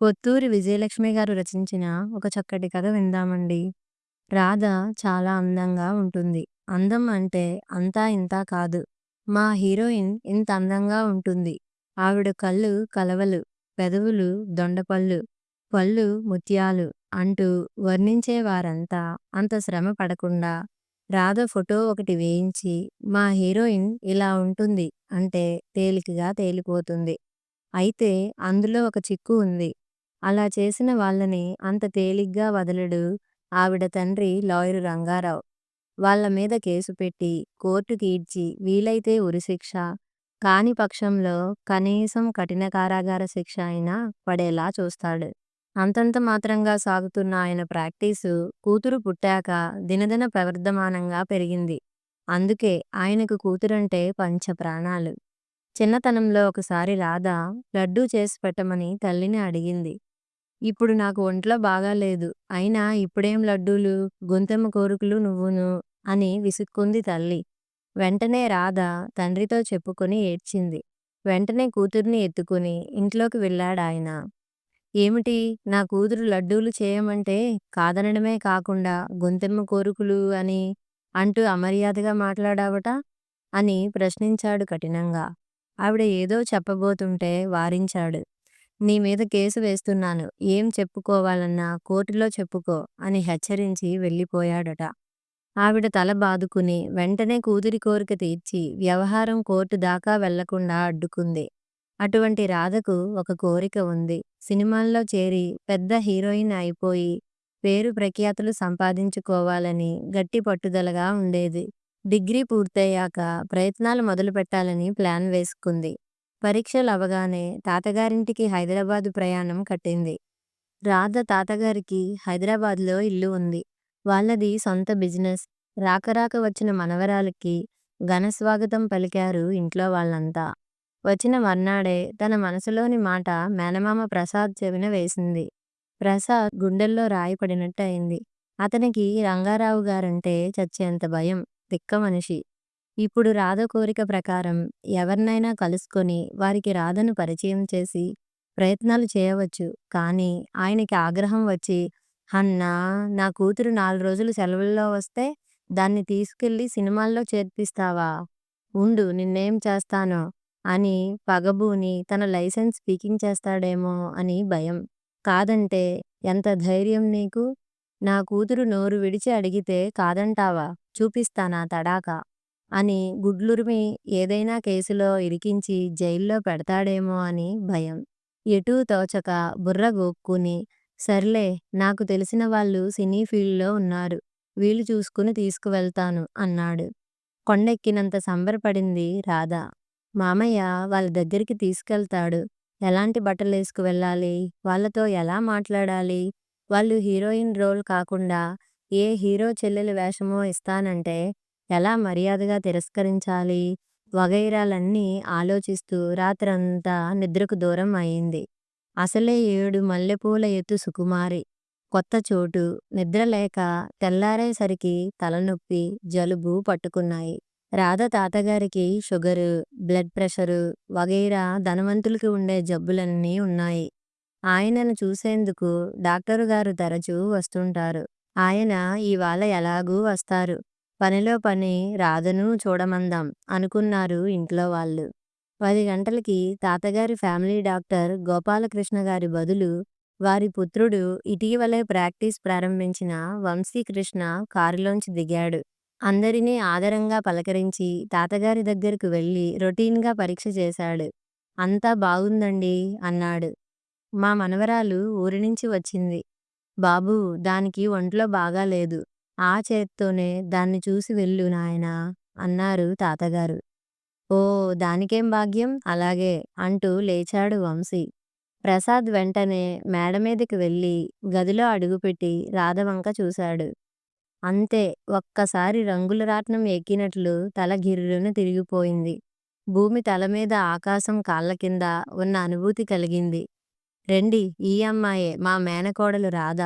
పొత్తూరి విజయలక్ష్మి గారు రచించిన ఒక చక్కటి కథ విందామండి. రాధ చాలా అందంగా ఉంటుంది. అందం అంటే అంతా ఇంతా కాదు. మా హీరోయిన్ ఇంత అందంగా ఉంటుంది. ఆవిడ కళ్ళు కలవలు, పెదవులు దొండపళ్ళు, పళ్ళు ముత్యాలు అంటూ వర్ణించేవారంతా అంత శ్రమ పడకుండా రాధ ఫోటో ఒకటి వేయించి మా హీరోయిన్ ఇలా ఉంటుంది అంటే తేలికగా తేలిపోతుంది. అయితే అందులో ఒక చిక్కు ఉంది. అలా చేసిన వాళ్ళని అంత తేలిగ్గా వదలడు ఆవిడ తండ్రి లాయరు రంగారావు. వాళ్ళ మీద కేసు పెట్టి కోర్టుకి ఈడ్చి వీలైతే ఉరిశిక్ష, కాని పక్షంలో కనీసం కఠిన కారాగార శిక్ష అయినా పడేలా చూస్తాడు. అంతంత మాత్రంగా సాగుతున్న ఆయన ప్రాక్టీసు కూతురు పుట్టాక దినదిన ప్రవర్ధమానంగా పెరిగింది. అందుకే ఆయనకు కూతురంటే పంచ ప్రాణాలు చిన్నతనంలో ఒకసారి రాధ లడ్డూ చేసి పెట్టమని తల్లిని అడిగింది. ఇప్పుడు నాకు ఒంట్లో బాగాలేదు. అయినా ఇప్పుడేం లడ్డూలు, గొంతెమ్మ కోరికలు నువ్వును అని విసుక్కుంది తల్లి. వెంటనే రాధ తండ్రితో చెప్పుకొని ఏడ్చింది. వెంటనే కూతుర్ని ఎత్తుకుని ఇంట్లోకి వెళ్ళాడాయన. ఏమిటి నా కూతురు లడ్డూలు చేయమంటే కాదనడమే కాకుండా గొంతెమ్మ కోరుకులు అని అంటూ అమర్యాదగా మాట్లాడావట? అని ప్రశ్నించాడు కఠినంగా. ఆవిడ ఏదో చెప్పబోతుంటే వారించాడు. నీ మీద కేసు వేస్తున్నాను. ఏం చెప్పుకోవాలన్నా కోర్టులో చెప్పుకో అని హెచ్చరించి వెళ్ళిపోయాడట. ఆవిడ తల బాదుకుని వెంటనే కూతురి కోరిక తీర్చి వ్యవహారం కోర్టు దాకా వెళ్ళకుండా అడ్డుకుంది. అటువంటి రాధకు ఒక కోరిక ఉంది. సినిమాల్లో చేరి పెద్ద హీరోయిన్ అయిపోయి పేరు ప్రఖ్యాతులు సంపాదించుకోవాలని గట్టి పట్టుదలగా ఉండేది. డిగ్రీ పూర్తయ్యాక ప్రయత్నాలు మొదలుపెట్టాలని ప్లాన్ వేసుకుంది. పరీక్షలు అవగానే తాతగారింటికి హైదరాబాదు ప్రయాణం కట్టింది. రాధ తాతగారికి హైదరాబాద్లో ఇల్లు ఉంది. వాళ్ళది సొంత బిజినెస్. రాకరాక వచ్చిన మనవరాలికి ఘనస్వాగతం పలికారు ఇంట్లో వాళ్ళంతా. వచ్చిన మర్నాడే తన మనసులోని మాట మేనమామ ప్రసాద్ చెవిన వేసింది. ప్రసాద్ గుండెల్లో రాయి అయింది. అతనికి రంగారావు గారంటే చచ్చేంత భయం. తిక్కమనిషి. ఇప్పుడు రాధ కోరిక ప్రకారం ఎవరినైనా కలుసుకొని వారికి రాధను పరిచయం చేసి ప్రయత్నాలు చేయవచ్చు. కానీ ఆయనకి ఆగ్రహం వచ్చి అన్నా నా కూతురు నాలుగు రోజులు సెలవుల్లో వస్తే దాన్ని తీసుకెళ్ళి సినిమాల్లో చేర్పిస్తావా? ఉండు నిన్నేం చేస్తానో అని పగబూని తన లైసెన్స్ పీకించేస్తాడేమో అని భయం. కాదంటే ఎంత ధైర్యం నీకు? నా కూతురు నోరు విడిచి అడిగితే కాదంటావా? చూపిస్తానా తడాక అని గుడ్లురిమి ఏదైనా కేసులో ఇరికించి జైల్లో పెడతాడేమో అని భయం. ఎటూ తోచక బుర్ర గోక్కుని సర్లే నాకు తెలిసిన వాళ్ళు సినీ ఫీల్డ్లో ఉన్నారు. వీలు చూసుకుని తీసుకువెళ్తాను అన్నాడు. కొండెక్కినంత సంబరపడింది రాధ. మామయ్య వాళ్ళ దగ్గరికి తీసుకెళ్తాడు. ఎలాంటి బట్టలేసుకు వెళ్ళాలి? వాళ్ళతో ఎలా మాట్లాడాలి? వాళ్ళు హీరోయిన్ రోల్ కాకుండా ఏ హీరో చెల్లెలి వేషమో ఇస్తానంటే ఎలా మర్యాదగా తిరస్కరించాలి? వగైరాలన్నీ ఆలోచిస్తూ రాత్రంతా నిద్రకు దూరం అయింది. అసలే ఏడు మల్లెపూల ఎత్తు సుకుమారి. కొత్త చోటు. నిద్రలేక తెల్లారేసరికి తలనొప్పి, జలుబు పట్టుకున్నాయి. రాధ తాతగారికి షుగరు, బ్లడ్ ప్రెషరు వగైరా ధనవంతులకి ఉండే జబ్బులన్నీ ఉన్నాయి. ఆయనను చూసేందుకు డాక్టరుగారు తరచూ వస్తుంటారు. ఆయన ఇవాళ ఎలాగూ వస్తారు. పనిలో పని రాధనూ చూడమందాం అనుకున్నారు ఇంట్లో వాళ్ళు. పది గంటలకి తాతగారి ఫ్యామిలీ డాక్టర్ గోపాలకృష్ణ గారి బదులు వారి పుత్రుడు ఇటీవలే ప్రాక్టీస్ ప్రారంభించిన వంశీకృష్ణ కారులోంచి దిగాడు. అందరినీ ఆదరంగా పలకరించి తాతగారి దగ్గరకు వెళ్ళి రొటీన్గా పరీక్ష చేశాడు. అంతా బాగుందండి అన్నాడు. మా మనవరాలు ఊరినుంచి వచ్చింది. బాబూ దానికి ఒంట్లో బాగాలేదు. ఆ చేత్తోనే దాన్ని చూసి వెళ్ళు నాయనా అన్నారు తాతగారు. ఓ దానికేం భాగ్యం అలాగే అంటూ లేచాడు వంశీ. ప్రసాద్ వెంటనే మేడమీదకి వెళ్ళి గదిలో అడుగుపెట్టి రాధవంక చూశాడు. అంతే ఒక్కసారి రంగుల రాట్నం ఎక్కినట్లు తల గిర్రున తిరిగిపోయింది. భూమి తలమీద ఆకాశం కాళ్ళ కింద ఉన్న అనుభూతి కలిగింది. రండి ఈ అమ్మాయే మా మేనకోడలు రాధ.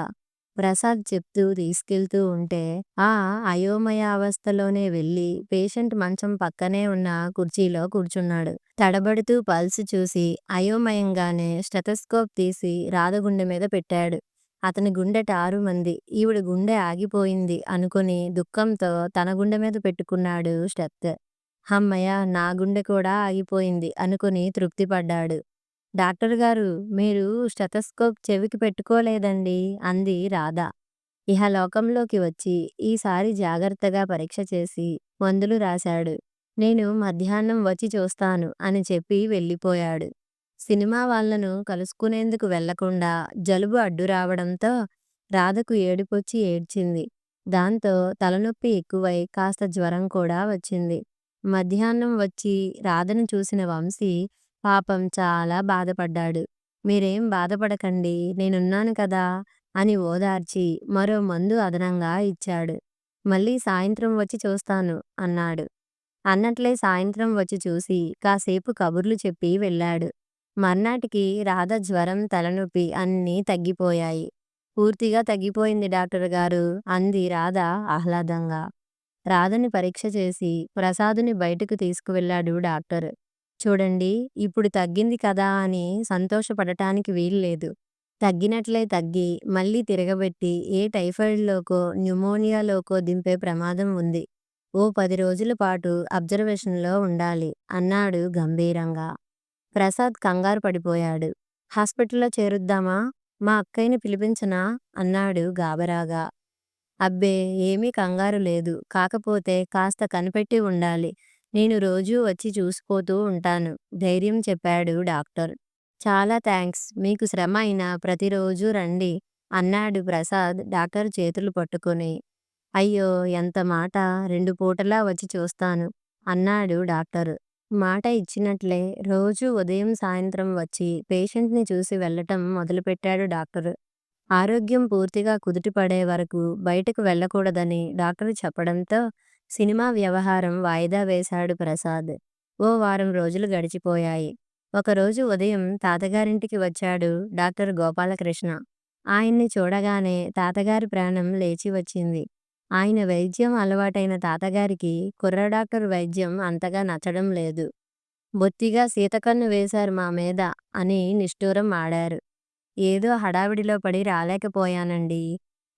ప్రసాద్ చెప్తూ తీసుకెళ్తూ ఉంటే ఆ అయోమయ అవస్థలోనే వెళ్ళి పేషెంట్ మంచం పక్కనే ఉన్న కుర్చీలో కూర్చున్నాడు. తడబడుతూ పల్స్ చూసి అయోమయంగానే స్టెథస్కోప్ తీసి రాధ గుండె మీద పెట్టాడు. అతని గుండె టారుమంది. ఈవిడ గుండె ఆగిపోయింది అనుకుని దుఃఖంతో తన గుండె మీద పెట్టుకున్నాడు స్టెత్. హమ్మయ్య! నా గుండె కూడా ఆగిపోయింది అనుకుని తృప్తిపడ్డాడు. డాక్టర్ గారు మీరు స్టెతస్కోప్ చెవికి పెట్టుకోలేదండి అంది రాధ. ఇహలోకంలోకి వచ్చి ఈసారి జాగ్రత్తగా పరీక్ష చేసి మందులు రాశాడు. నేను మధ్యాహ్నం వచ్చి చూస్తాను అని చెప్పి వెళ్ళిపోయాడు. సినిమా వాళ్ళను కలుసుకునేందుకు వెళ్ళకుండా జలుబు అడ్డు రావడంతో రాధకు ఏడుపొచ్చి ఏడ్చింది. దాంతో తలనొప్పి ఎక్కువై కాస్త జ్వరం కూడా వచ్చింది. మధ్యాహ్నం వచ్చి రాధను చూసిన వంశీ పాపం చాలా బాధపడ్డాడు. మీరేం బాధపడకండి నేనున్నాను కదా అని ఓదార్చి మరో మందు అదనంగా ఇచ్చాడు. మళ్ళీ సాయంత్రం వచ్చి చూస్తాను అన్నాడు. అన్నట్లే సాయంత్రం వచ్చి చూసి కాసేపు కబుర్లు చెప్పి వెళ్ళాడు. మర్నాటికి రాధ జ్వరం, తలనొప్పి అన్నీ తగ్గిపోయాయి. పూర్తిగా తగ్గిపోయింది డాక్టరుగారూ అంది రాధ ఆహ్లాదంగా. రాధని పరీక్ష చేసి ప్రసాదుని బయటకు తీసుకువెళ్ళాడు డాక్టర్. చూడండి ఇప్పుడు తగ్గింది కదా అని సంతోషపడటానికి వీల్లేదు. తగ్గినట్లే తగ్గి మళ్ళీ తిరగబెట్టి ఏ టైఫాయిడ్‌లోకో, న్యూమోనియాలోకో దింపే ప్రమాదం ఉంది. ఓ పది రోజుల పాటు అబ్జర్వేషన్‌లో ఉండాలి అన్నాడు గంభీరంగా. ప్రసాద్ కంగారు పడిపోయాడు. హాస్పిటల్లో చేరుద్దామా? మా అక్కయ్యని పిలిపించనా? అన్నాడు గాబరాగా. అబ్బే ఏమీ కంగారు లేదు. కాకపోతే కాస్త కనిపెట్టి ఉండాలి. నేను రోజూ వచ్చి చూసిపోతూ ఉంటాను ధైర్యం చెప్పాడు డాక్టర్. చాలా థాంక్స్ మీకు శ్రమ అయినా ప్రతిరోజూ రండి అన్నాడు ప్రసాద్ డాక్టర్ చేతులు పట్టుకుని. అయ్యో ఎంత మాట రెండు పూటలా వచ్చి చూస్తాను అన్నాడు డాక్టర్. మాట ఇచ్చినట్లే రోజూ ఉదయం సాయంత్రం వచ్చి పేషెంట్‌ని చూసి వెళ్ళటం మొదలుపెట్టాడు డాక్టర్. ఆరోగ్యం పూర్తిగా కుదుటపడే వరకు బయటకు వెళ్ళకూడదని డాక్టర్ చెప్పడంతో సినిమా వ్యవహారం వాయిదా వేశాడు ప్రసాద్. ఓ వారం రోజులు గడిచిపోయాయి. ఒకరోజు ఉదయం తాతగారింటికి వచ్చాడు డాక్టర్ గోపాలకృష్ణ. ఆయన్ని చూడగానే తాతగారి ప్రాణం లేచి వచ్చింది. ఆయన వైద్యం అలవాటైన తాతగారికి కుర్ర డాక్టర్ వైద్యం అంతగా నచ్చడం లేదు. బొత్తిగా సీతకన్ను వేశారు మా మీద అని నిష్ఠూరం ఆడారు. ఏదో హడావిడిలో పడి రాలేకపోయానండీ.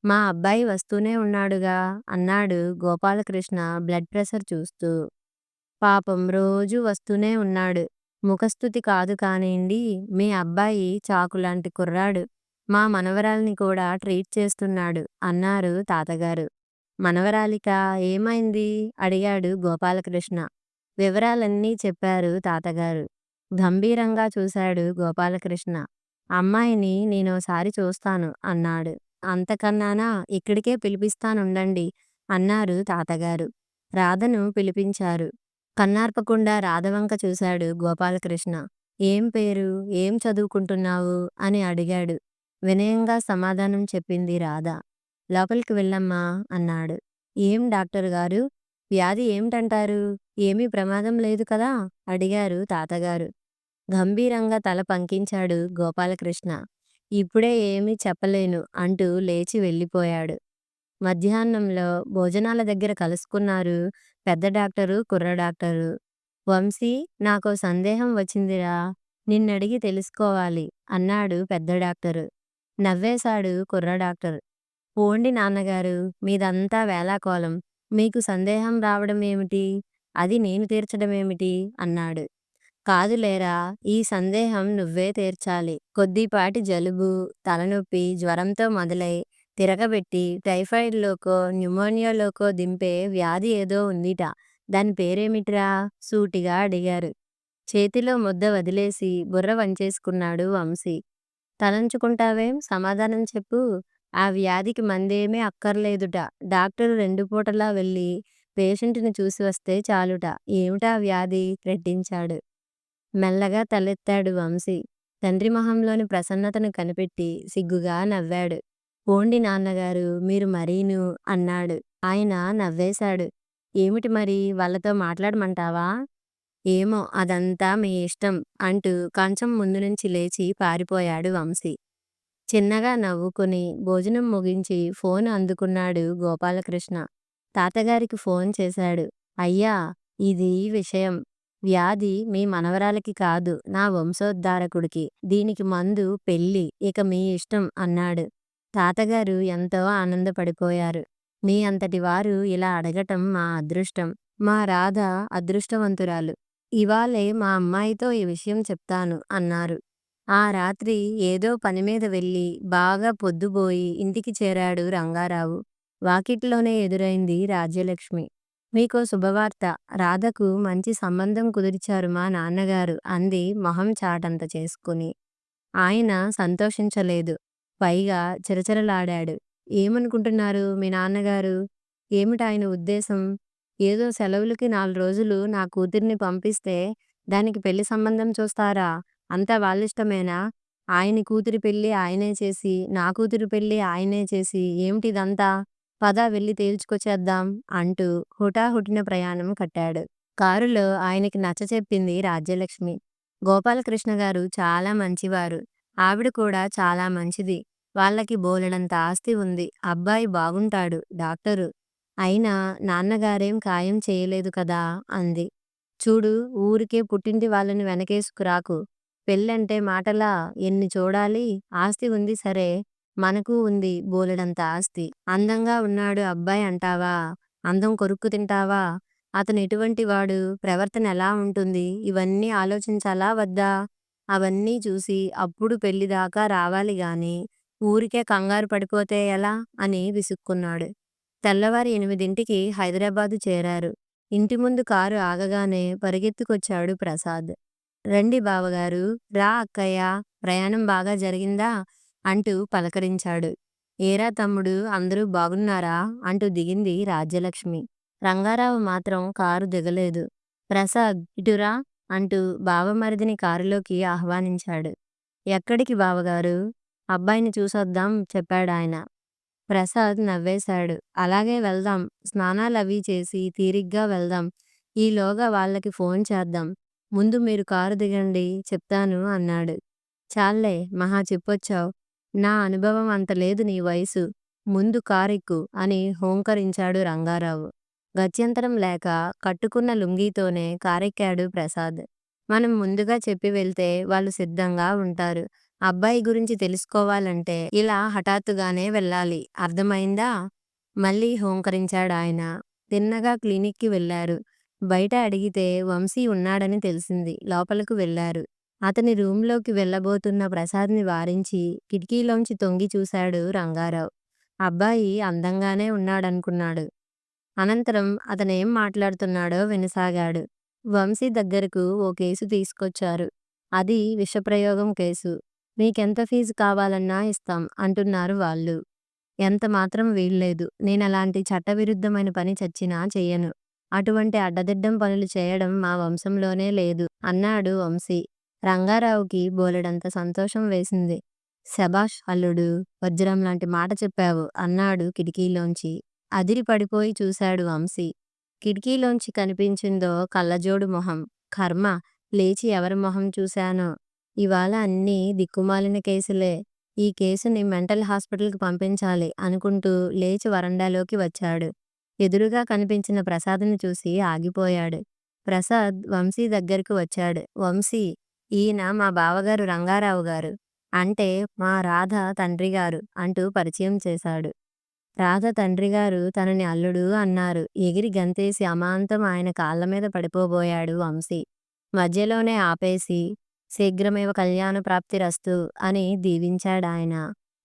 మా అబ్బాయి వస్తూనే ఉన్నాడుగా అన్నాడు గోపాలకృష్ణ బ్లడ్ ప్రెషర్ చూస్తూ. పాపం రోజూ వస్తూనే ఉన్నాడు. ముఖస్తుతి కాదు కానియ్యండి మీ అబ్బాయి చాకులాంటి కుర్రాడు. మా మనవరాల్ని కూడా ట్రీట్ చేస్తున్నాడు అన్నారు తాతగారు. మనవరాలికా ఏమైంది? అడిగాడు గోపాలకృష్ణ. వివరాలన్నీ చెప్పారు తాతగారు. గంభీరంగా చూశాడు గోపాలకృష్ణ. అమ్మాయిని నేనోసారి చూస్తాను అన్నాడు. అంతకన్నానా ఇక్కడికే పిలిపిస్తానుండండి అన్నారు తాతగారు. రాధను పిలిపించారు. కన్నార్పకుండా రాధవంక చూశాడు గోపాలకృష్ణ. ఏం పేరు? ఏం చదువుకుంటున్నావు? అని అడిగాడు. వినయంగా సమాధానం చెప్పింది రాధ. లోపలికి వెళ్ళమ్మా అన్నాడు. ఏం డాక్టరుగారూ! వ్యాధి ఏమిటంటారు? ఏమీ ప్రమాదం లేదు కదా? అడిగారు తాతగారు. గంభీరంగా తల పంకించాడు గోపాలకృష్ణ. ఇప్పుడే ఏమీ చెప్పలేను అంటూ లేచి వెళ్ళిపోయాడు. మధ్యాహ్నంలో భోజనాల దగ్గర కలుసుకున్నారు పెద్ద డాక్టరు, కుర్ర డాక్టరు. వంశీ నాకో సందేహం వచ్చిందిరా! నిన్నడిగి తెలుసుకోవాలి అన్నాడు పెద్ద డాక్టరు. నవ్వేశాడు కుర్ర డాక్టర్. పోండి నాన్నగారూ! మీదంతా వేళాకోళం. మీకు సందేహం రావడం ఏమిటి? అది నేను తీర్చడమేమిటి? అన్నాడు. కాదులేరా! ఈ సందేహం నువ్వే తీర్చాలి. కొద్దిపాటి జలుబు, తలనొప్పి, జ్వరంతో మొదలై తిరగబెట్టి టైఫాయిడ్‌లోకో, న్యుమోనియాలోకో దింపే వ్యాధి ఏదో ఉందిట. దాని పేరేమిట్రా సూటిగా అడిగారు. చేతిలో ముద్ద వదిలేసి బుర్ర వంచేసుకున్నాడు వంశీ. తలంచుకుంటావేం? సమాధానం చెప్పు. ఆ వ్యాధికి మందేమీ అక్కర్లేదుట. డాక్టరు రెండు పూటలా వెళ్ళి పేషెంటుని చూసి వస్తే చాలుట. ఏమిటా వ్యాధి? రెట్టించాడు. మెల్లగా తలెత్తాడు వంశీ. తండ్రి మొహంలోని ప్రసన్నతను కనిపెట్టి సిగ్గుగా నవ్వాడు. పోండి నాన్నగారు మీరు మరీను అన్నాడు. ఆయన నవ్వేశాడు. ఏమిటి మరి వాళ్ళతో మాట్లాడమంటావా? ఏమో అదంతా మీ ఇష్టం అంటూ కొంచెం ముందు నుంచి లేచి పారిపోయాడు వంశీ. చిన్నగా నవ్వుకుని భోజనం ముగించి ఫోన్ అందుకున్నాడు గోపాలకృష్ణ. తాతగారికి ఫోన్ చేశాడు. అయ్యా! ఇది విషయం. వ్యాధి మీ మనవరాలకి కాదు నా వంశోద్ధారకుడికి. దీనికి మందు పెళ్ళి. ఇక మీ ఇష్టం అన్నాడు. తాతగారు ఎంతో ఆనందపడిపోయారు. మీ అంతటి వారు ఇలా అడగటం మా అదృష్టం. మా రాధ అదృష్టవంతురాలు. ఇవాళే మా అమ్మాయితో ఈ విషయం చెప్తాను అన్నారు. ఆ రాత్రి ఏదో పనిమీద వెళ్ళి బాగా పొద్దుబోయి ఇంటికి చేరాడు రంగారావు. వాకిట్లోనే ఎదురైంది రాజ్యలక్ష్మి. మీకో శుభవార్త. రాధకు మంచి సంబంధం కుదిర్చారు మా నాన్నగారు అంది మొహం చాటంత చేసుకుని. ఆయన సంతోషించలేదు. పైగా చిరచిరలాడాడు. ఏమనుకుంటున్నారు మీ నాన్నగారు? ఏమిటాయన ఉద్దేశం? ఏదో సెలవులకి నాలుగు రోజులు నా కూతుర్ని పంపిస్తే దానికి పెళ్ళి సంబంధం చూస్తారా? అంతా వాళ్ళిష్టమేనా? ఆయన కూతురి పెళ్ళి ఆయనే చేసి, నా కూతురి పెళ్ళి ఆయనే చేసి ఏమిటిదంతా? పద వెళ్ళి తేల్చుకొచ్చేద్దాం అంటూ హుటాహుటిన ప్రయాణం కట్టాడు. కారులో ఆయనకి నచ్చచెప్పింది రాజ్యలక్ష్మి. గోపాలకృష్ణ గారు చాలా మంచివారు. ఆవిడ కూడా చాలా మంచిది. వాళ్ళకి బోలెడంత ఆస్తి ఉంది. అబ్బాయి బాగుంటాడు. డాక్టరు. అయినా నాన్నగారేం ఖాయం చేయలేదు కదా అంది. చూడు ఊరికే పుట్టింటి వాళ్ళని వెనకేసుకురాకు. పెళ్ళంటే మాటలా? ఎన్ని చూడాలి? ఆస్తి ఉంది సరే. మనకు ఉంది బోలెడంత ఆస్తి. అందంగా ఉన్నాడు అబ్బాయి అంటావా? అందం కొరుక్కు తింటావా? అతను ఎటువంటివాడు? ప్రవర్తన ఎలా ఉంటుంది? ఇవన్నీ ఆలోచించాలా వద్దా? అవన్నీ చూసి అప్పుడు పెళ్ళిదాకా రావాలి గాని ఊరికే కంగారు పడిపోతే ఎలా? అని విసుక్కున్నాడు. తెల్లవారి ఎనిమిదింటికి హైదరాబాదు చేరారు. ఇంటి ముందు కారు ఆగగానే పరిగెత్తుకొచ్చాడు ప్రసాద్. రండి బావగారు రా అక్కయ్యా! ప్రయాణం బాగా జరిగిందా? అంటూ పలకరించాడు. ఏరా తమ్ముడూ అందరూ బాగున్నారా? అంటూ దిగింది రాజ్యలక్ష్మి. రంగారావు మాత్రం కారు దిగలేదు. ప్రసాద్ ఇటురా అంటూ బావమరిదిని కారులోకి ఆహ్వానించాడు. ఎక్కడికి బావగారూ? అబ్బాయిని చూసొద్దాం చెప్పాడాయన. ప్రసాద్ నవ్వేశాడు. అలాగే వెళ్దాం. స్నానాలవీ చేసి తీరిగ్గా వెళ్దాం. ఈలోగా వాళ్ళకి ఫోన్ చేద్దాం. ముందు మీరు కారు దిగండి చెప్తాను అన్నాడు. చాల్లే మహా చెప్పొచ్చావ్. నా అనుభవం అంత లేదు నీ వయసు. ముందు కారెక్కు అని హోంకరించాడు రంగారావు. గత్యంతరం లేక కట్టుకున్న లుంగీతోనే కారెక్కాడు ప్రసాద్. మనం ముందుగా చెప్పి వెళ్తే వాళ్ళు సిద్ధంగా ఉంటారు. అబ్బాయి గురించి తెలుసుకోవాలంటే ఇలా హఠాత్తుగానే వెళ్ళాలి. అర్థమైందా? మళ్ళీ హోంకరించాడు ఆయన తిన్నగా క్లినిక్కి వెళ్ళారు. బయట అడిగితే వంశీ ఉన్నాడని తెలిసింది. లోపలకు వెళ్ళారు. అతని రూంలోకి వెళ్ళబోతున్న ప్రసాద్ని వారించి కిటికీలోంచి తొంగి చూశాడు రంగారావు. అబ్బాయి అందంగానే ఉన్నాడనుకున్నాడు. అనంతరం అతనేం మాట్లాడుతున్నాడో వినసాగాడు. వంశీ దగ్గరకు ఓ కేసు తీసుకొచ్చారు. అది విషప్రయోగం కేసు. మీకెంత ఫీజు కావాలన్నా ఇస్తాం అంటున్నారు వాళ్ళు. ఎంత మాత్రం వీల్లేదు. నేనలాంటి చట్టవిరుద్ధమైన పని చచ్చినా చెయ్యను. అటువంటి అడ్డదిడ్డం పనులు చేయడం మా వంశంలోనే లేదు అన్నాడు వంశీ. రంగారావుకి బోలెడంత సంతోషం వేసింది. శభాష్ అల్లుడూ! వజ్రంలాంటి మాట చెప్పావు అన్నాడు కిటికీలోంచి. అదిరి పడిపోయి చూశాడు వంశీ. కిటికీలోంచి కనిపించిందో కళ్ళజోడు మొహం. కర్మ! లేచి ఎవరి మొహం చూశానో! ఇవాళ అన్నీ దిక్కుమాలిన కేసులే. ఈ కేసుని మెంటల్ హాస్పిటల్కి పంపించాలి అనుకుంటూ లేచి వరండాలోకి వచ్చాడు. ఎదురుగా కనిపించిన ప్రసాద్ని చూసి ఆగిపోయాడు. ప్రసాద్ వంశీ దగ్గరకు వచ్చాడు. వంశీ! ఈయన మా బావగారు రంగారావు గారు. అంటే మా రాధ తండ్రిగారు అంటూ పరిచయం చేశాడు. రాధ తండ్రిగారు తనని అల్లుడు అన్నారు. ఎగిరి గంతేసి అమాంతం ఆయన కాళ్ళ మీద పడిపోబోయాడు వంశీ. మధ్యలోనే ఆపేసి శీఘ్రమేవ కళ్యాణ ప్రాప్తి రస్తు అని దీవించాడాయన.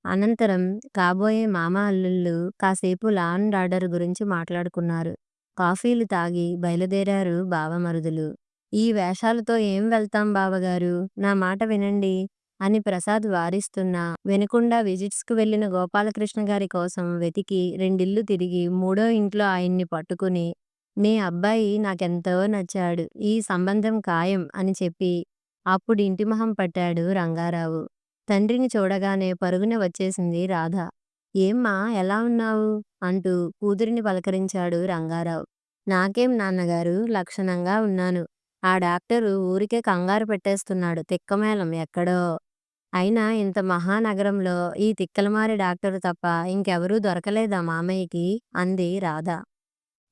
అనంతరం కాబోయే మామ అల్లుళ్ళు కాసేపు లాన్ రాడర్ ఆర్డర్ గురించి మాట్లాడుకున్నారు. కాఫీలు తాగి బయలుదేరారు బావమరుదులు. ఈ వేషాలతో ఏం వెళ్తాం బావగారు నా మాట వినండి అని ప్రసాద్ వారిస్తున్నా వినకుండా విజిట్స్కు వెళ్ళిన గోపాలకృష్ణగారి కోసం వెతికి రెండిల్లు తిరిగి మూడో ఇంట్లో ఆయన్ని పట్టుకుని మీ అబ్బాయి నాకెంతో నచ్చాడు. ఈ సంబంధం ఖాయం అని చెప్పి అప్పుడు ఇంటి మొహం పట్టాడు రంగారావు. తండ్రిని చూడగానే పరుగున వచ్చేసింది రాధ. ఏమ్మా ఎలా ఉన్నావు? అంటూ కూతురిని పలకరించాడు రంగారావు. నాకేం నాన్నగారు లక్షణంగా ఉన్నాను. ఆ డాక్టరు ఊరికే కంగారు పెట్టేస్తున్నాడు తిక్కమేళం ఎక్కడో అయినా ఇంత మహానగరంలో ఈ తిక్కలమారి డాక్టరు తప్ప ఇంకెవరూ దొరకలేదా మామయ్యకి? అంది రాధ.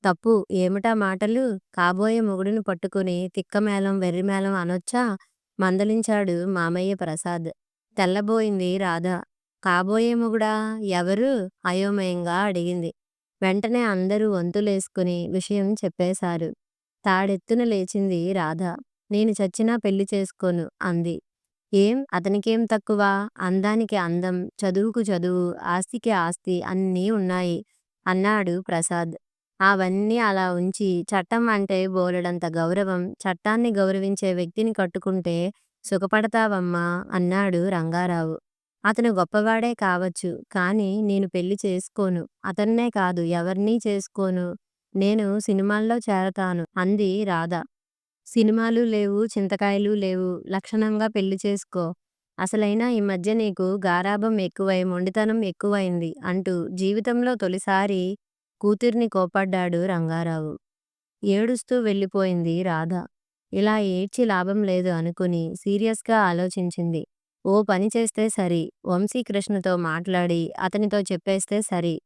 తప్పు ఏమిటా మాటలు? కాబోయే మొగుడిని పట్టుకుని తిక్కమేళం వెర్రిమేళం అనొచ్చా? మందలించాడు మామయ్య ప్రసాద్. తెల్లబోయింది రాధ. కాబోయే మొగుడా? ఎవరు? అయోమయంగా అడిగింది. వెంటనే అందరూ వంతులేసుకుని విషయం చెప్పేశారు. తాడెత్తున లేచింది రాధ. నేను చచ్చినా పెళ్ళి చేసుకోను అంది. ఏం అతనికేం తక్కువ? అందానికి అందం, చదువుకు చదువు, ఆస్తికి ఆస్తి అన్నీ ఉన్నాయి అన్నాడు ప్రసాద్. అవన్నీ అలా ఉంచి చట్టం అంటే బోలెడంత గౌరవం, చట్టాన్ని గౌరవించే వ్యక్తిని కట్టుకుంటే సుఖపడతావమ్మా అన్నాడు రంగారావు. అతను గొప్పవాడే కావచ్చు. కానీ నేను పెళ్ళి చేసుకోను. అతన్నే కాదు ఎవర్నీ చేసుకోను. నేను సినిమాల్లో చేరతాను అంది రాధ. సినిమాలు లేవు చింతకాయలు లేవు. లక్షణంగా పెళ్ళి చేసుకో. అసలైనా ఈ మధ్య నీకు గారాభం ఎక్కువై మొండితనం ఎక్కువైంది అంటూ జీవితంలో తొలిసారి కూతుర్ని కోపడ్డాడు రంగారావు. ఏడుస్తూ వెళ్ళిపోయింది రాధ. ఇలా ఏడ్చి లాభం లేదు అనుకుని సీరియస్గా ఆలోచించింది. ఓ పని చేస్తే సరి. వంశీ కృష్ణతో మాట్లాడి అతనితో చెప్పేస్తే సరి.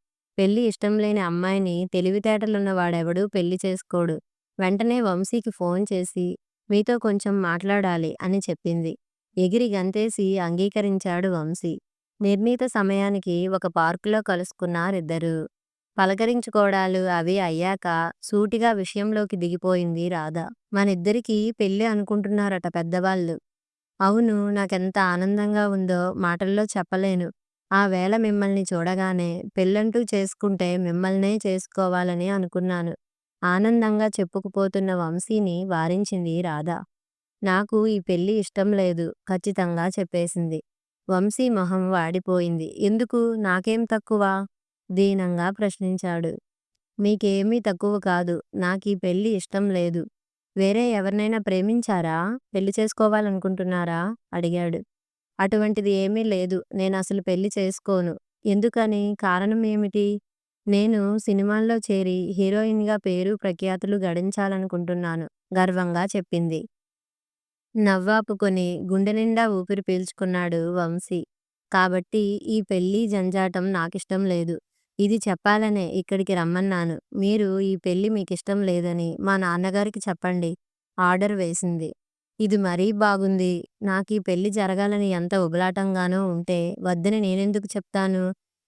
పెళ్ళి ఇష్టంలేని అమ్మాయిని తెలివితేటలున్న వాడెవడూ పెళ్ళి చేసుకోడు. వెంటనే వంశీకి ఫోన్ చేసి మీతో కొంచెం మాట్లాడాలి అని చెప్పింది. ఎగిరి గంతేసి అంగీకరించాడు వంశీ. నిర్ణీత సమయానికి ఒక పార్కులో కలుసుకున్నారిద్దరూ. పలకరించుకోడాలు అవి అయ్యాక సూటిగా విషయంలోకి దిగిపోయింది రాధ. మనిద్దరికీ పెళ్ళి అనుకుంటున్నారట పెద్దవాళ్ళు. అవును నాకెంత ఆనందంగా ఉందో మాటల్లో చెప్పలేను. ఆ వేళ మిమ్మల్ని చూడగానే పెళ్ళంటూ చేసుకుంటే మిమ్మల్నే చేసుకోవాలని అనుకున్నాను. ఆనందంగా చెప్పుకుపోతున్న వంశీని వారించింది రాధ. నాకు ఈ పెళ్ళి ఇష్టం లేదు ఖచ్చితంగా చెప్పేసింది. వంశీ మొహం వాడిపోయింది. ఎందుకు? నాకేం తక్కువ? దీనంగా ప్రశ్నించాడు. మీకేమీ తక్కువ కాదు. నాకీ పెళ్ళి ఇష్టం లేదు. వేరే ఎవరినైనా ప్రేమించారా? పెళ్ళి చేసుకోవాలనుకుంటున్నారా? అడిగాడు. అటువంటిది ఏమీ లేదు. నేను అసలు పెళ్ళి చేసుకోను. ఎందుకని? కారణం ఏమిటి? నేను సినిమాల్లో చేరి హీరోయిన్గా పేరు ప్రఖ్యాతులు గడించాలనుకుంటున్నాను గర్వంగా చెప్పింది. నవ్వాపుకొని గుండెనిండా ఊపిరి పీల్చుకున్నాడు వంశీ. కాబట్టి ఈ పెళ్ళి జంజాటం నాకిష్టం లేదు. ఇది చెప్పాలనే ఇక్కడికి రమ్మన్నాను. మీరు ఈ పెళ్ళి మీకిష్టం లేదని మా నాన్నగారికి చెప్పండి ఆర్డర్ వేసింది. ఇది మరీ బాగుంది. నాకీ పెళ్ళి జరగాలని ఎంత ఉబలాటంగానో ఉంటే వద్దని నేనెందుకు చెప్తాను?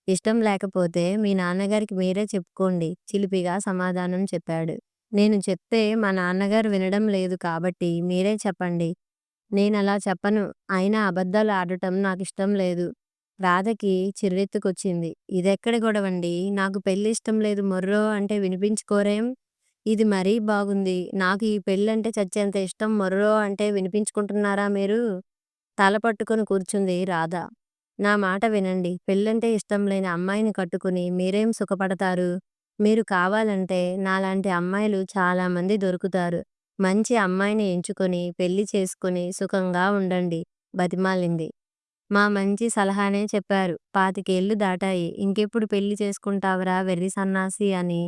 ఇష్టం లేకపోతే మీ నాన్నగారికి మీరే చెప్పుకోండి చిలిపిగా సమాధానం చెప్పాడు. నేను చెప్తే మా నాన్నగారు వినడం లేదు కాబట్టి మీరే చెప్పండి. నేనలా చెప్పను. అయినా అబద్ధాలు ఆడటం నాకిష్టం లేదు. రాధకి చిర్రెత్తుకొచ్చింది. ఇదెక్కడి గొడవండి? నాకు పెళ్ళి ఇష్టం లేదు మొర్రో అంటే వినిపించుకోరేం? ఇది మరీ బాగుంది. నాకు ఈ పెళ్ళంటే చచ్చేంత ఇష్టం మొర్రో అంటే వినిపించుకుంటున్నారా మీరు? తల పట్టుకుని కూర్చుంది రాధ. నా మాట వినండి. పెళ్ళంటే ఇష్టం లేని అమ్మాయిని కట్టుకుని మీరేం సుఖపడతారు? మీరు కావాలంటే నాలాంటి అమ్మాయిలు చాలామంది దొరుకుతారు. మంచి అమ్మాయిని ఎంచుకొని పెళ్ళి చేసుకుని సుఖంగా ఉండండి బతిమాలింది. మా మంచి సలహానే చెప్పారు. పాతికేళ్ళు దాటాయి. ఇంకెప్పుడు పెళ్ళి చేసుకుంటావురా వెర్రి సన్నాసి అని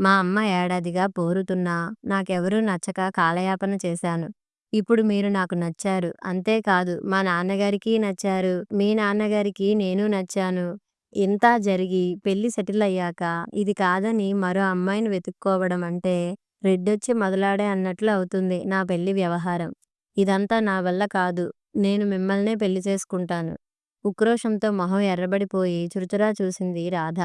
మా అమ్మ ఏడాదిగా పోరుతున్నా నాకెవరూ నచ్చక కాలయాపన చేశాను. ఇప్పుడు మీరు నాకు నచ్చారు. అంతేకాదు మా నాన్నగారికి నచ్చారు. మీ నాన్నగారికి నేను నచ్చాను. ఇంతా జరిగి పెళ్ళి సెటిలయ్యాక ఇది కాదని మరో అమ్మాయిని వెతుక్కోవడం అంటే రెడ్డొచ్చి మొదలాడే అన్నట్లు అవుతుంది నా పెళ్ళి వ్యవహారం. ఇదంతా నా వల్ల కాదు. నేను మిమ్మల్నే పెళ్ళి చేసుకుంటాను. ఉక్రోషంతో మొహం ఎర్రబడిపోయి చురుచురా చూసింది రాధ.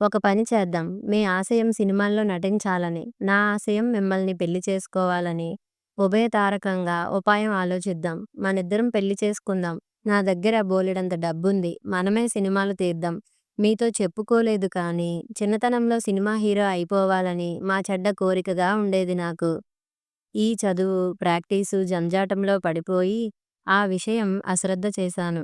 ఒక పని చేద్దాం. మీ ఆశయం సినిమాల్లో నటించాలని. నా ఆశయం మిమ్మల్ని పెళ్ళి చేసుకోవాలని. ఉభయ తారకంగా ఉపాయం ఆలోచిద్దాం. మనిద్దరం పెళ్ళి చేసుకుందాం. నా దగ్గర బోలెడంత డబ్బుంది. మనమే సినిమాలు తీద్దాం. మీతో చెప్పుకోలేదు కానీ చిన్నతనంలో సినిమా హీరో అయిపోవాలని మా చెడ్డ కోరికగా ఉండేది నాకు. ఈ చదువు, ప్రాక్టీసు జంజాటంలో పడిపోయి ఆ విషయం అశ్రద్ధ చేశాను.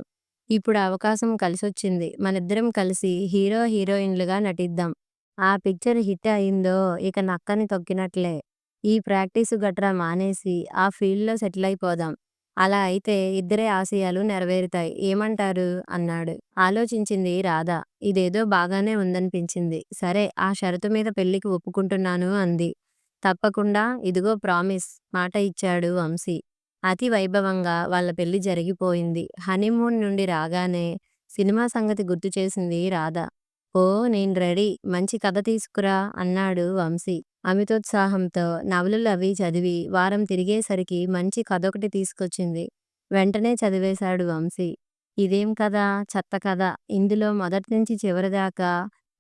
ఇప్పుడు అవకాశం కలిసొచ్చింది. మనిద్దరం కలిసి హీరో హీరోయిన్లుగా నటిద్దాం. ఆ పిక్చర్ హిట్ అయిందో ఇక నక్కని తొక్కినట్లే. ఈ ప్రాక్టీసు గట్రా మానేసి ఆ ఫీల్డ్లో సెటిల్ అయిపోదాం అలా అయితే ఇద్దరే ఆశయాలు నెరవేరుతాయి. ఏమంటారు? అన్నాడు. ఆలోచించింది రాధ. ఇదేదో బాగానే ఉందనిపించింది. సరే ఆ షరతు మీద పెళ్ళికి ఒప్పుకుంటున్నాను అంది. తప్పకుండా ఇదిగో ప్రామిస్ మాట ఇచ్చాడు వంశీ. అతి వైభవంగా వాళ్ళ పెళ్ళి జరిగిపోయింది. హనీమూన్ నుండి రాగానే సినిమా సంగతి గుర్తు చేసింది రాధ. ఓ నేను రెడీ. మంచి కథ తీసుకురా అన్నాడు వంశీ. అమితోత్సాహంతో నవలలవి చదివి వారం తిరిగేసరికి మంచి కథొకటి తీసుకొచ్చింది. వెంటనే చదివేశాడు వంశీ. ఇదేం కథ? చెత్త కథ. ఇందులో మొదట్నుంచి చివరిదాకా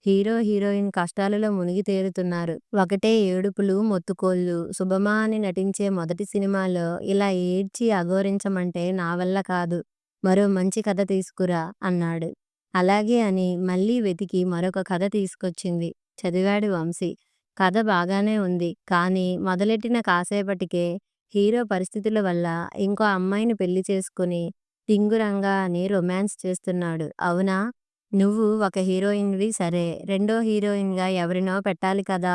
హీరో, హీరోయిన్ కష్టాలలో మునిగి తేలుతున్నారు. ఒకటే ఏడుపులు, మొత్తుకోళ్ళు. 'సుభమా' అని నటించే మొదటి సినిమాలో ఇలా ఏడ్చి అఘోరించమంటే నా వల్ల కాదు. మరో మంచి కథ తీసుకురా అన్నాడు. అలాగే అని మళ్ళీ వెతికి మరొక కథ తీసుకొచ్చింది. చదివాడు వంశీ. కథ బాగానే ఉంది. కానీ మొదలెట్టిన కాసేపటికే హీరో పరిస్థితుల వల్ల ఇంకో అమ్మాయిని పెళ్ళి చేసుకుని టింగురంగా అని రొమాన్స్ చేస్తున్నాడు. అవునా? నువ్వు ఒక హీరోయిన్వి సరే. రెండో హీరోయిన్‌గా ఎవరినో పెట్టాలి కదా!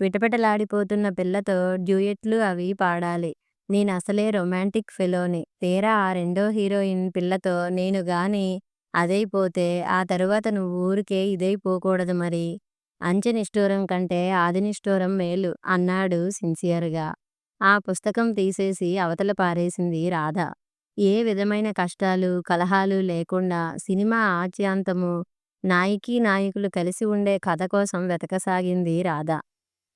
విటపెటలాడిపోతున్న పిల్లతో డ్యూయెట్లు అవి పాడాలి. నేనసలే రొమాంటిక్ ఫెలోని. తీరా ఆ రెండో హీరోయిన్ పిల్లతో నేను గాని అదైపోతే ఆ తరువాత నువ్వు ఊరికే ఇదైపోకూడదు మరి. అంచె నిష్ఠూరం కంటే ఆది నిష్ఠూరం మేలు అన్నాడు సిన్సియర్‌గా. ఆ పుస్తకం తీసేసి అవతల పారేసింది రాధ. ఏ విధమైన కష్టాలు, కలహాలు లేకుండా సినిమా ఆద్యంతమూ నాయకీ, నాయకులు కలిసి ఉండే కథ కోసం వెతకసాగింది రాధ.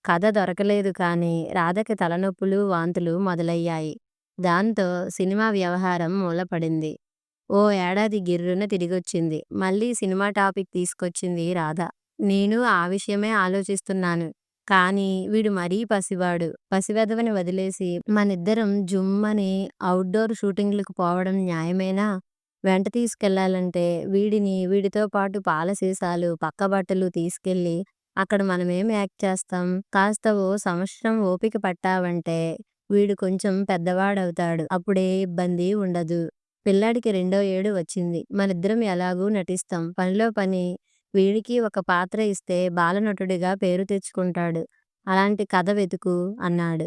కథ దొరకలేదు కానీ రాధకి తలనొప్పులు, వాంతులు మొదలయ్యాయి. దాంతో సినిమా వ్యవహారం మూలపడింది. ఓ ఏడాది గిర్రున తిరిగొచ్చింది. మళ్ళీ సినిమా టాపిక్ తీసుకొచ్చింది రాధ. నేనూ ఆ విషయమే ఆలోచిస్తున్నాను. కానీ వీడు మరీ పసివాడు. పసివెదవని వదిలేసి మనిద్దరం జుమ్మని అవుట్డోర్ షూటింగ్లకు పోవడం న్యాయమేనా? వెంట తీసుకెళ్ళాలంటే వీడిని, వీడితో పాటు పాల సీసాలు, పక్కబట్టలు తీసుకెళ్ళి అక్కడ మనమేం యాక్ట్ చేస్తాం? కాస్త ఓ సంవత్సరం ఓపిక పట్టావంటే వీడు కొంచెం పెద్దవాడవుతాడు. అప్పుడే ఇబ్బంది ఉండదు. పిల్లాడికి రెండో ఏడు వచ్చింది. మనిద్దరం ఎలాగూ నటిస్తాం. పనిలో పని వీడికి ఒక పాత్ర ఇస్తే బాలనటుడిగా పేరు తెచ్చుకుంటాడు. అలాంటి కథ వెతుకు అన్నాడు.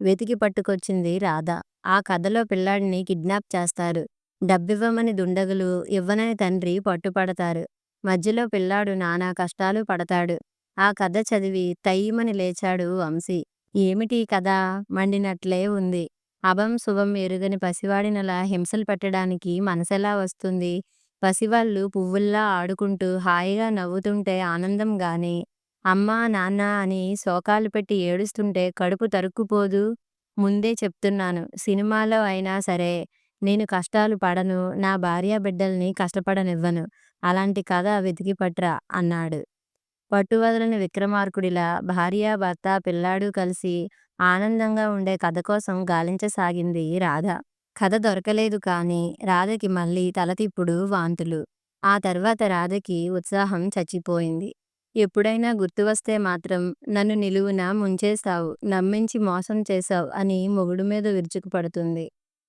వెతికి పట్టుకొచ్చింది రాధ. ఆ కథలో పిల్లాడిని కిడ్నాప్ చేస్తారు. డబ్బివ్వమని దుండగులు, ఇవ్వనని తండ్రి పట్టుపడతారు. మధ్యలో పిల్లాడు నానా కష్టాలు పడతాడు. ఆ కథ చదివి తయ్యిమని లేచాడు వంశీ. ఏమిటీ కథ? మండినట్లే ఉంది. అభం శుభం ఎరుగని పసివాడినలా హింసలు పెట్టడానికి మనసెలా వస్తుంది? పసివాళ్ళు పువ్వుల్లా ఆడుకుంటూ హాయిగా నవ్వుతుంటే ఆనందంగాని అమ్మా, నాన్నా అని శోకాలు పెట్టి ఏడుస్తుంటే కడుపు తరుక్కుపోదూ? ముందే చెప్తున్నాను. సినిమాలో అయినా సరే నేను కష్టాలు పడను. నా భార్యాబిడ్డల్ని కష్టపడనివ్వను. అలాంటి కథ వెతికి పట్రా అన్నాడు. పట్టువదలని విక్రమార్కుడిలా భార్య, భర్త, పిల్లాడు కలిసి ఆనందంగా ఉండే కథ కోసం గాలించసాగింది రాధ. కథ దొరకలేదు కానీ రాధకి మళ్ళీ తలతిప్పుడు, వాంతులు. ఆ తర్వాత రాధకి ఉత్సాహం చచ్చిపోయింది. ఎప్పుడైనా గుర్తువస్తే మాత్రం నన్ను నిలువున ముంచేశావు, నమ్మించి మోసం చేశావు అని మొగుడు మీద విరుచుకుపడుతుంది.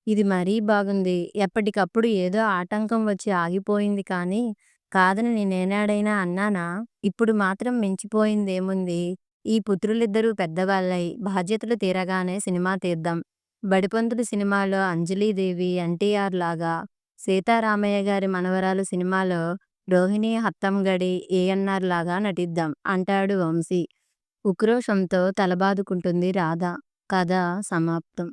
ఇది మరీ బాగుంది. ఎప్పటికప్పుడు ఏదో ఆటంకం వచ్చి ఆగిపోయింది కానీ కాదని నేనేనాడైనా అన్నానా? ఇప్పుడు మాత్రం మించిపోయిందేముంది? ఈ పుత్రులిద్దరూ పెద్దవాళ్ళై బాధ్యతలు తీరగానే సినిమా తీద్దాం. బడిపంతులు సినిమాలో అంజలీదేవి, ఎన్టీఆర్ లాగా, సీతారామయ్య గారి మనవరాలు సినిమాలో రోహిణి హత్తంగడి, ఏఎన్నార్ లాగా నటిద్దాం అంటాడు వంశీ. ఉక్రోషంతో తలబాదుకుంటుంది రాధ. కథ సమాప్తం